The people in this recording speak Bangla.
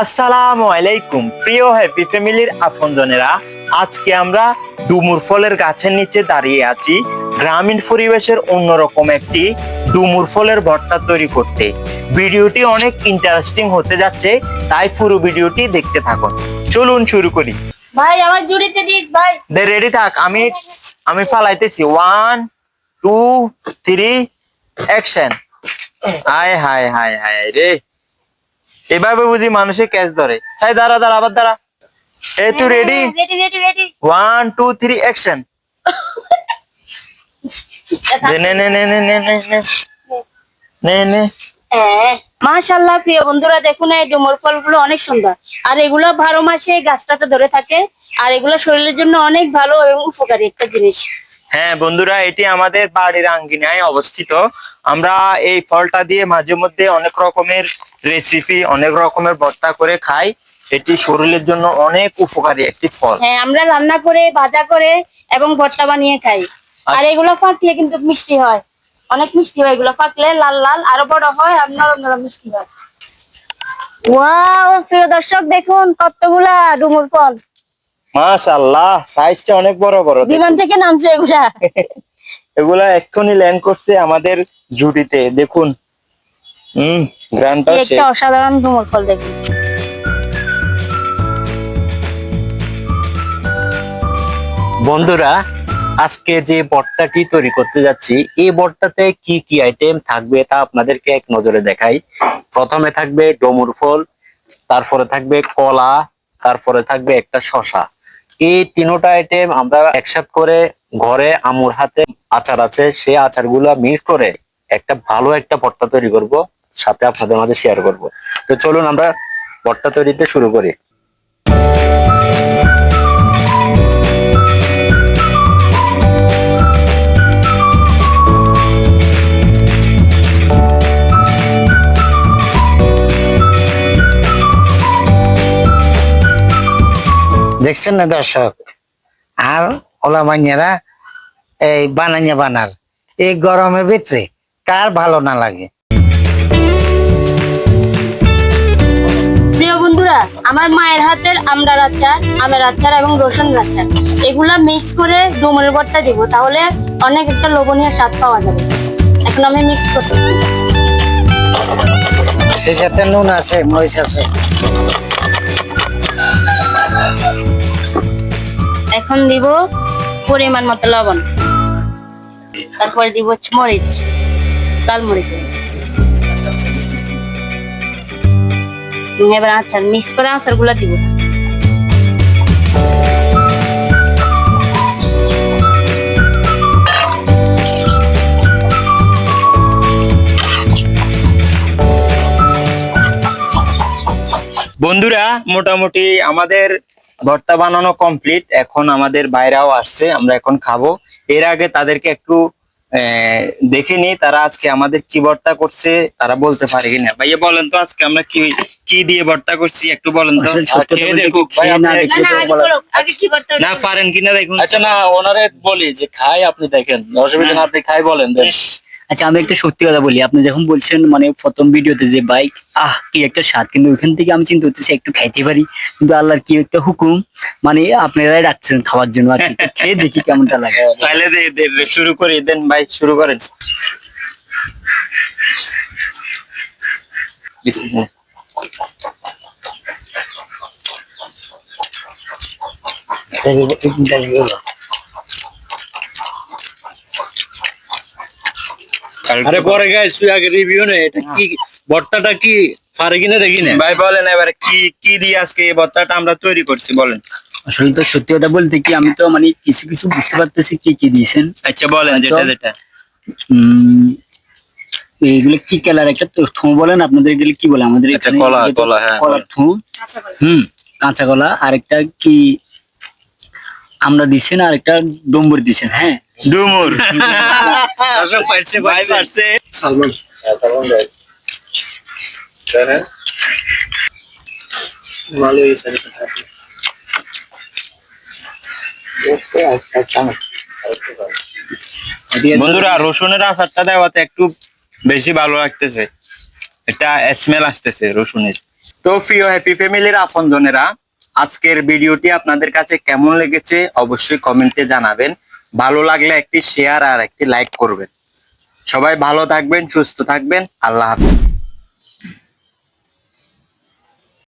আসসালামু আলাইকুম প্রিয় হ্যাপি ফ্যামিলির আপনজনেরা। আজকে আমরা ডুমুর ফলের গাছের নিচে দাঁড়িয়ে আছি। গ্রামীণ পরিবেশের অন্যরকম একটি ডুমুর ফলের ভর্তা তৈরি করতে। ভিডিওটি অনেক ইন্টারেস্টিং হতে যাচ্ছে তাই পুরো ভিডিওটি দেখতে থাকুন। চলুন শুরু করি। ভাই আমার জুড়িতে দিস ভাই। দে রেডি থাক আমি আমি ফালাইতেছি। ওয়ান টু থ্রি অ্যাকশন হায় হায় হায় হায় রে। এভাবে বুঝি মানুষে ক্যাচ ধরে। তাই দাঁড়া দাঁড়া আবার দাঁড়া। এ তুই ready one two three action নে নে নে নে নে নে নে। নে নে। মাশাল্লাহ প্রিয় বন্ধুরা দেখুন এই ডুমুর ফলগুলো অনেক সুন্দর। আর এগুলো বারো মাসে গাছটাতে ধরে থাকে। আর এগুলো শরীরের জন্য অনেক ভালো এবং উপকারী একটা জিনিস। হ্যাঁ বন্ধুরা এটি আমাদের বাড়ির আঙ্গিনায় অবস্থিত। আমরা এই ফলটা দিয়ে মাঝে মধ্যে অনেক রকমের রেসিপি অনেক রকমের ভর্তা করে খাই। এটি শরীরের জন্য অনেক উপকারী একটি ফল। হ্যাঁ আমরা রান্না করে ভাজা করে এবং ভর্তা বানিয়ে খাই। আর এগুলো পাকলে কিন্তু মিষ্টি হয়। অনেক মিষ্টি হয় এগুলো। পাকলে লাল লাল আরও বড় হয় আর নরম নরম মিষ্টি হয়। ওয়াও প্রিয় দর্শক দেখুন কতগুলা ডুমুর ফল। মাশাআল্লাহ সাইজটা অনেক বড় বড় বিমান থেকে নামছে এগুলা। এগুলা এক্ষুনি ল্যান্ড করছে আমাদের জুটিতে দেখুন। হুম গ্রানটা একটা অসাধারণ ডুমুর ফল দেখুন। বন্ধুরা আজকে যে বটটাটি তৈরি করতে যাচ্ছি এই বটটাতে কি কি আইটেম থাকবে তা আপনাদেরকে এক নজরে দেখাই। প্রথমে থাকবে ডমুর ফল তারপরে থাকবে কলা তারপরে থাকবে একটা শশা এই তিনোটা আইটেম আমরা একসাথে করে ঘরে আমুর হাতে আচার আছে, সেই আচারগুলো মিক্স করে একটা ভালো একটা ভর্তা তৈরি করব, সাথে আপনাদের মাঝে শেয়ার করব। তো চলুন আমরা ভর্তা তৈরিতে শুরু করি। দেখছেন না দর্শক? আর ওলা মাইয়ারা এই বানাইয়া বানার। এই গরমের ভিতরে কার ভালো না লাগে? প্রিয় বন্ধুরা আমার মায়ের হাতের আমড়ার আচার আমের আচার এবং রসুন আচার। এগুলা মিক্স করে ডুমুরের বটটা দিব তাহলে অনেক একটা লোভনীয় স্বাদ পাওয়া যাবে। এখন আমি মিক্স করতেছি। সে সাথে নুন আছে মরিচ আছে। এখন দিব পরিমাণ মতো লবণ। তারপরে দিব হচ্ছে মরিচ, লাল মরিচ। এবার আচার মিক্স করে আচারগুলা দিব। বন্ধুরা, মোটামুটি আমাদের ভর্তা বানানো কমপ্লিট এখন আমাদের বাইরেও আসছে আমরা এখন খাব। এর আগে তাদেরকে একটু আহ, দেখে নি তারা আজকে আমাদের কি ভর্তা করছে তারা বলতে পারে কিনা। ভাইয়া বলেন তো আজকে আমরা কি কি দিয়ে ভর্তা করছি একটু বলেন তো। না পারেন কিনা দেখুন। আচ্ছা না ওনারে বলি যে খাই আপনি দেখেন। অসুবিধা না আপনি খাই বলেন দেন। আচ্ছা আমি একটা সত্যি কথা বলি। আপনি যখন বলছেন মানে প্রথম ভিডিওতে যে বাইক আহ কি একটা স্বাদ। কিন্তু ওইখান থেকে আমি চিন্তা করতেছি একটু খাইতে পারি। কিন্তু আল্লাহর কি একটা হুকুম মানে আপনারাই রাখছেন খাওয়ার জন্য আর কি। খেয়ে দেখি কেমনটা লাগে। তাহলে শুরু করি দেন ভাই শুরু করেন। বিসমিল্লাহ। আরে পরে গাইস তুই আগে রিভিউ নে এটা কি ভর্তাটা কি পারে কিনা দেখি না। ভাই বলেন এবারে কি কি দিয়ে আজকে এই ভর্তাটা আমরা তৈরি করছি বলেন। আসলে তো সত্যি কথা বলতে কি আমি তো মানে কিছু কিছু বুঝতে পারতেছি কি কি দিয়েছেন। আচ্ছা বলেন যেটা যেটা। উম এইগুলো কি কালার একটা থু বলেন আপনাদের এগুলো কি বলে? আমাদের আচ্ছা, কলা, কলা, হ্যাঁ, কলা। থু হুম। কাঁচা কলা আরেকটা কি আমরা দিছেন আরেকটা ডুমুর দিছেন হ্যাঁ? ডুমুর। পারছে বন্ধুরা রসুনের আচারটা দেওয়াতে একটু বেশি ভালো লাগতেছে। এটা স্মেল আসতেছে রসুনের। তো প্রিয় হ্যাপি ফ্যামিলির আপনজনেরা আজকের ভিডিওটি আপনাদের কাছে কেমন লেগেছে অবশ্যই কমেন্টে জানাবেন। ভালো লাগলে একটি শেয়ার আর একটি লাইক করবেন। সবাই ভালো থাকবেন, সুস্থ থাকবেন। আল্লাহ হাফিজ।